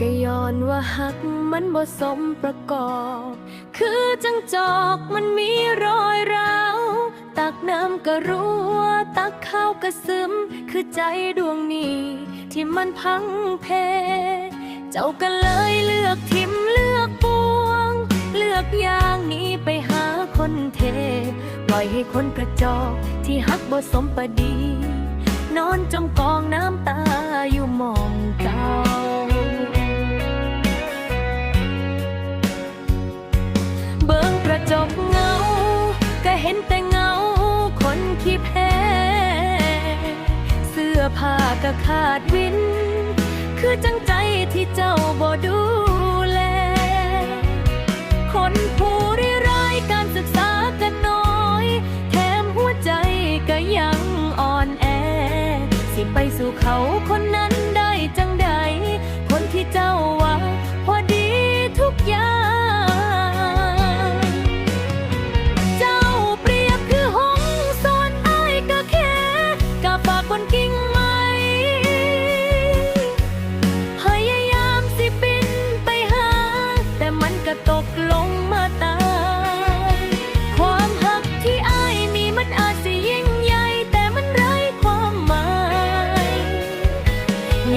ก็ย้อนว่าหักมันบ่สมประกอบ คือจังจอกมันมีรอยร้าว ตักน้ำก็รั่วตักข้าวก็ซึม คือใจดวงนี้ ที่มันพังเพ เจ้าก็เลยเลือกทิมเลือกปวง เลือกอย่างนี้ไปหาคนเท ปล่อยให้คนกระจอกที่หักบ่สมประดี นอนจมกองน้ำตาอยู่มองเก่า เห็นแต่เงาคนขี้แพ้เสื้อผ้าก็ขาดวิน คือจังใจที่เจ้าบ่ดูแล คนผู้ร้ายการศึกษากันน้อย แถมหัวใจก็ยังอ่อนแอ สิไปสู่เขาคนนั้น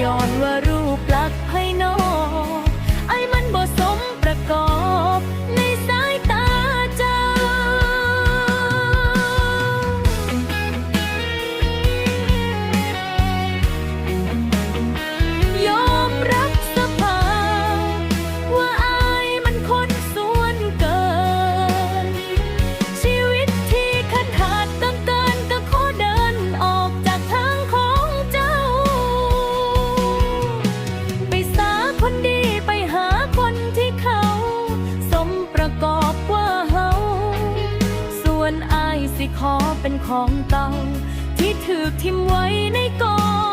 ย้อนว่ารูปลักษณ์ภายนอกไอ้มันบ่สมประกอบใน ขอเป็นของเก่าที่ถือทิมไว้ในกอง